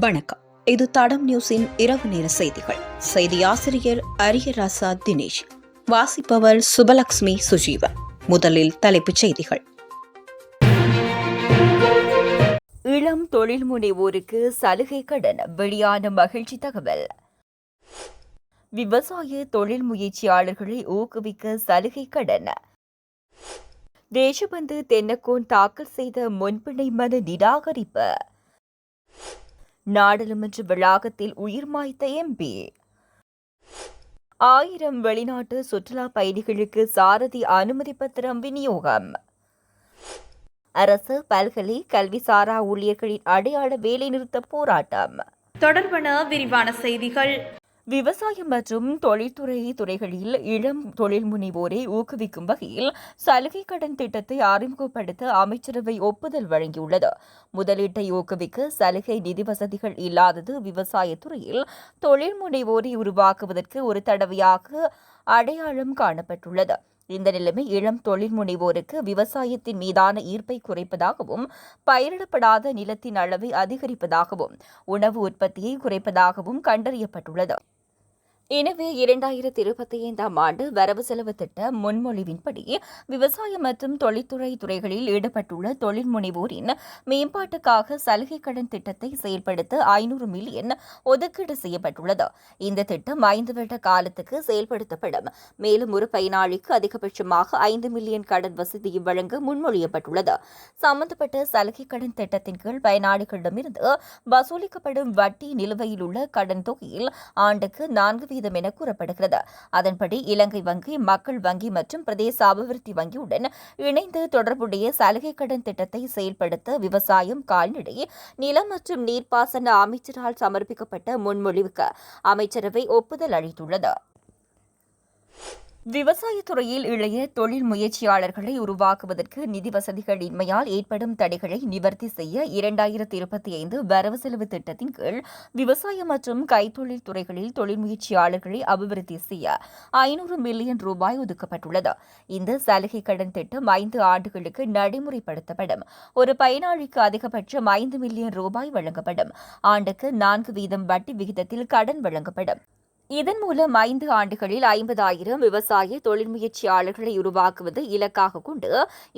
வணக்கம். இது தடம் நியூஸின் இரவு நேர செய்திகள். செய்தி ஆசிரியர் அரியராசா தினேஷ். வாசிப்பவர் சுபலக்ஷ்மி சுஜீவன். முதலில் தலைப்புச் செய்திகள். இளம் தொழில் முனைவோருக்கு சலுகை கடன். வெளியான மகிழ்ச்சி தகவல். விவசாய தொழில் முயற்சியாளர்களை ஊக்குவிக்க சலுகை கடன். தேசபந்து தென்னக்கோன் தாக்கல் செய்த முன்பிணை மனு நிராகரிப்பு. நாடாளுமன்ற வளாகத்தில் உயிர் மாய்த்த எம்பி. ஆயிரம் வெளிநாட்டு சுற்றுலா பயணிகளுக்கு சாரதி அனுமதி பத்திரம் விநியோகம். அரசு பல்கலை கல்விசாரா ஊழியர்களின் அடையாள வேலைநிறுத்த போராட்டம். தொடர்பான விரிவான செய்திகள். விவசாயம் மற்றும் தொழில்துறை துறைகளில் இளம் தொழில் முனைவோரை ஊக்குவிக்கும் வகையில் சலுகை கடன் திட்டத்தை அறிமுகப்படுத்த அமைச்சரவை ஒப்புதல் வழங்கியுள்ளது. முதலீட்டை ஊக்குவிக்க சலுகை நிதி வசதிகள் இல்லாதது விவசாயத்துறையில் தொழில் முனைவோரை உருவாக்குவதற்கு ஒரு தடவையாக அடையாளம் காணப்பட்டுள்ளது. இந்த நிலைமை இளம் தொழில் முனைவோருக்கு விவசாயத்தின் மீதான ஈர்ப்பை குறைப்பதாகவும் பயிரிடப்படாத நிலத்தின் அளவை அதிகரிப்பதாகவும் உணவு உற்பத்தியை குறைப்பதாகவும் கண்டறியப்பட்டுள்ளது. எனவே இரண்டாயிரத்தி இருபத்தி ஐந்தாம் ஆண்டு வரவு செலவு திட்ட முன்மொழிவின்படி விவசாயம் மற்றும் தொழில்துறை துறைகளில் ஈடுபட்டுள்ள தொழில் முனைவோரின் மேம்பாட்டுக்காக சலுகை கடன் திட்டத்தை செயல்படுத்த ஐநூறு மில்லியன் ஒதுக்கீடு செய்யப்பட்டுள்ளது. இந்த திட்டம் ஐந்து வருட காலத்துக்கு செயல்படுத்தப்படும். மேலும் ஒரு பயனாளிக்கு அதிகபட்சமாக ஐந்து மில்லியன் கடன் வசதியும் வழங்க முன்மொழியப்பட்டுள்ளது. சம்பந்தப்பட்ட சலுகை கடன் திட்டத்தின் கீழ் பயனாளிகளிடமிருந்து வசூலிக்கப்படும் வட்டி நிலுவையில் உள்ள கடன் தொகையில் ஆண்டுக்கு நான்கு சதவீதம் என கூறப்படுகிறது. அதன்படி இலங்கை வங்கி மக்கள் வங்கி மற்றும் பிரதேச அபிவிருத்தி வங்கியுடன் இணைந்து தொடர்புடைய சலுகை கடன் திட்டத்தை செயல்படுத்த விவசாயம் கால்நடை நிலம் மற்றும் நீர்ப்பாசன அமைச்சரால் சமர்ப்பிக்கப்பட்ட முன்மொழிவுக்கு அமைச்சரவை ஒப்புதல் அளித்துள்ளது. விவசாயத்துறையில் இளைய தொழில் முயற்சியாளர்களை உருவாக்குவதற்கு நிதி வசதிகள் இன்மையால் ஏற்படும் தடைகளை நிவர்த்தி செய்ய இரண்டாயிரத்தி இருபத்தி ஐந்து வரவு செலவு திட்டத்தின் கீழ் விவசாயம் மற்றும் கைத்தொழில் துறைகளில் தொழில் முயற்சியாளர்களை அபிவிருத்தி செய்ய ஐநூறு மில்லியன் ரூபாய் ஒதுக்கப்பட்டுள்ளது. இந்த சலுகை கடன் திட்டம் ஐந்து ஆண்டுகளுக்கு நடைமுறைப்படுத்தப்படும். ஒரு பயனாளிக்கு அதிகபட்சம் ஐந்து மில்லியன் ரூபாய் வழங்கப்படும். ஆண்டுக்கு நான்கு வீதம் வட்டி விகிதத்தில் கடன் வழங்கப்படும். இதன் மூலம் ஐந்து ஆண்டுகளில் ஐம்பதாயிரம் விவசாய தொழில் முயற்சியாளர்களை உருவாக்குவது இலக்காக கொண்டு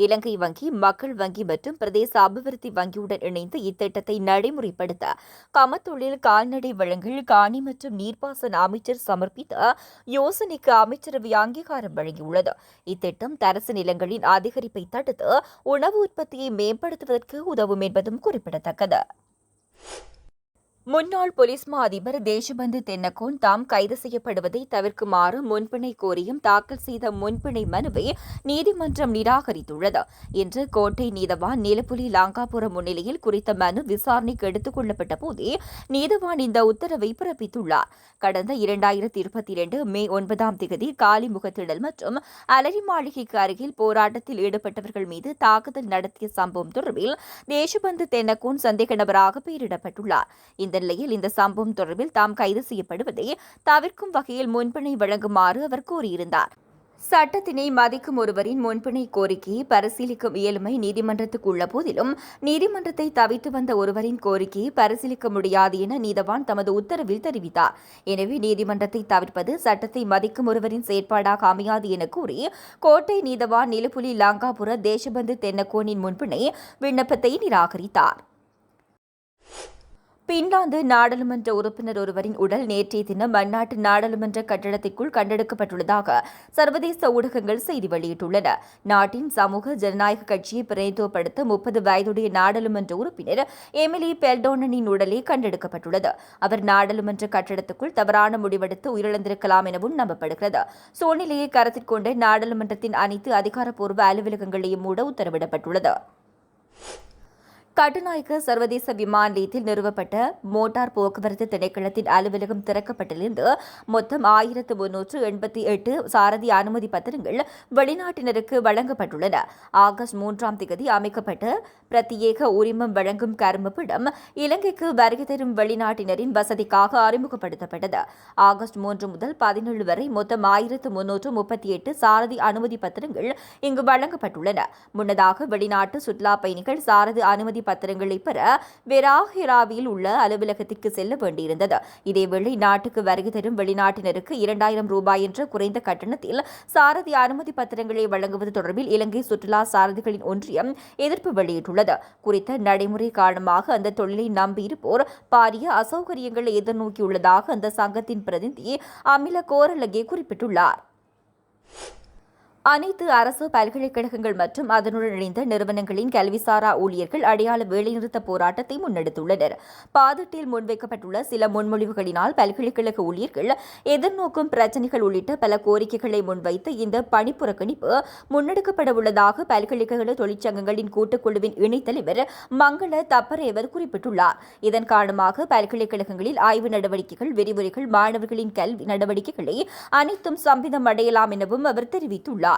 இலங்கை வங்கி மக்கள் வங்கி மற்றும் பிரதேச அபிவிருத்தி வங்கியுடன் இணைந்து இத்திட்டத்தை நடைமுறைப்படுத்த கமத்தொழில் கால்நடை வழங்கல் காணி மற்றும் நீர்ப்பாசன அமைச்சர் சமர்ப்பித்த யோசனைக்கு அமைச்சரவை அங்கீகாரம் வழங்கியுள்ளது. இத்திட்டம் தரசு நிலங்களின் அதிகரிப்பை தடுத்து உணவு உற்பத்தியை மேம்படுத்துவதற்கு உதவும் என்பதும் குறிப்பிடத்தக்கது. முன்னாள் போலீஸ் மா அதிபர் தேசபந்து தென்னகோன் தாம் கைது செய்யப்படுவதை தவிர்க்குமாறு முன்பிணை கோரியும் தாக்கல் செய்த முன்பிணை மனுவை நீதிமன்றம் நிராகரித்துள்ளது. இன்று கோட்டை நீதவான் நீலப்புலி லாங்காபுரம் முன்னிலையில் குறித்த மனு விசாரணைக்கு எடுத்துக் கொள்ளப்பட்ட போதே நீதவான் இந்த உத்தரவை பிறப்பித்துள்ளார். கடந்த இரண்டாயிரத்தி இருபத்தி இரண்டு மே ஒன்பதாம் தேதி காலிமுகத்திடல் மற்றும் அலரி மாளிகைக்கு அருகில் போராட்டத்தில் ஈடுபட்டவர்கள் மீது தாக்குதல் நடத்திய சம்பவம் தொடர்பில் தேசபந்து தென்னகோன் சந்தேக நபராக பெயரிடப்பட்டுள்ளார். இந்த நிலையில் இந்த சம்பவம் தொடர்பில் தாம் கைது செய்யப்படுவதை தவிர்க்கும் வகையில் முன்பிணை வழங்குமாறு அவர் கூறியிருந்தார். சட்டத்தினை மதிக்கும் ஒருவரின் முன்பிணை கோரிக்கையை பரிசீலிக்கும் இயலுமை நீதிமன்றத்துக்கு உள்ள போதிலும் நீதிமன்றத்தை தவித்து வந்த ஒருவரின் கோரிக்கையை பரிசீலிக்க முடியாது என நீதவான் தமது உத்தரவில் தெரிவித்தார். எனவே நீதிமன்றத்தை தவிர்ப்பது சட்டத்தை மதிக்கும் ஒருவரின் செயற்பாடாக அமையாது என கூறி கோட்டை நீதவான் நிலப்புலி லாங்காபுர தேசபந்து தென்னக்கோனின் முன்பிணை விண்ணப்பத்தை நிராகரித்தார். பின்லாந்து நாடாளுமன்ற உறுப்பினர் ஒருவரின் உடல் நேற்றைய தினம் அந்நாட்டு நாடாளுமன்ற கட்டடத்திற்குள் கண்டெடுக்கப்பட்டுள்ளதாக சர்வதேச ஊடகங்கள் செய்தி வெளியிட்டுள்ளன. நாட்டின் சமூக ஜனநாயக கட்சியை பிரதித்துவப்படுத்த முப்பது வயதுடைய நாடாளுமன்ற உறுப்பினர் எமிலி பெல்டோனனின் உடலே கண்டெடுக்கப்பட்டுள்ளது. அவர் நாடாளுமன்ற கட்டடத்துக்குள் தவறான முடிவெடுத்து உயிரிழந்திருக்கலாம் எனவும் நம்பப்படுகிறது. சூழ்நிலையை கருத்தில் கொண்டு நாடாளுமன்றத்தின் அனைத்து அதிகாரப்பூர்வ அலுவலகங்களையும் மூட உத்தரவிடப்பட்டுள்ளது. கட்டுநாயக்க சர்வதேச விமான நிலையத்தில் நிறுவப்பட்ட மோட்டார் போக்குவரத்து திணைக்களத்தின் அலுவலகம் திறக்கப்பட்டிருந்து மொத்தம் ஆயிரத்து முன்னூற்று எண்பத்தி எட்டு சாரதி அனுமதி பத்திரங்கள் வெளிநாட்டினருக்கு வழங்கப்பட்டுள்ளன. ஆகஸ்ட் மூன்றாம் தேதி அமைக்கப்பட்ட பிரத்யேக உரிமம் வழங்கும் கருமப்பிடம் இலங்கைக்கு வருகை தரும் வெளிநாட்டினரின் வசதிக்காக அறிமுகப்படுத்தப்பட்டது. ஆகஸ்ட் மூன்று முதல் பதினேழு வரை மொத்தம் ஆயிரத்து முன்னூற்று முப்பத்தி எட்டு சாரதி அனுமதி பத்திரங்கள் இங்கு வழங்கப்பட்டுள்ளன. முன்னதாக வெளிநாட்டு சுற்றுலா பயணிகள் சாரதி அனுமதி பத்திரங்களை பெற வெராஹிராவில் உள்ள அலுவலகத்திற்கு செல்ல வேண்டியிருந்தது. இதேவேளை நாட்டுக்கு வருகை தரும் வெளிநாட்டினருக்கு இரண்டாயிரம் ரூபாய் என்ற குறைந்த கட்டணத்தில் சாரதி அனுமதி பத்திரங்களை வழங்குவது தொடர்பில் இலங்கை சுற்றுலா சாரதிகளின் ஒன்றியம் எதிர்ப்பு வெளியிட்டுள்ளது. குறித்த நடைமுறை காரணமாக அந்த தொழிலை நம்பியிருப்போர் பாரிய அசௌகரியங்களை எதிர்நோக்கியுள்ளதாக அந்த சங்கத்தின் பிரதிநிதி அமில கோரலகே குறிப்பிட்டுள்ளார். அனைத்து அரசு பல்கலைக்கழகங்கள் மற்றும் அதனுடன் இணைந்த நிறுவனங்களின் கல்விசாரா ஊழியர்கள் அடையாள வேலைநிறுத்த போராட்டத்தை முன்னெடுத்துள்ளனர். பாதட்டில் முன்வைக்கப்பட்டுள்ள சில முன்மொழிவுகளினால் பல்கலைக்கழக ஊழியர்கள் எதிர்நோக்கும் பிரச்சினைகள் உள்ளிட்ட பல கோரிக்கைகளை முன்வைத்து இந்த பணிப்புறக்கணிப்பு முன்னெடுக்கப்பட உள்ளதாக பல்கலைக்கழக தொழிற்சங்கங்களின் கூட்டுக்குழுவின் இணைத்தலைவர் மங்கள தப்பரேவர் குறிப்பிட்டுள்ளார். இதன் காரணமாக பல்கலைக்கழகங்களில் ஆய்வு நடவடிக்கைகள் விரிவுரைகள் மாணவர்களின் கல்வி நடவடிக்கைகளை அனைத்தும் சம்பிதம் அடையலாம் எனவும் அவர் தெரிவித்துள்ளார்.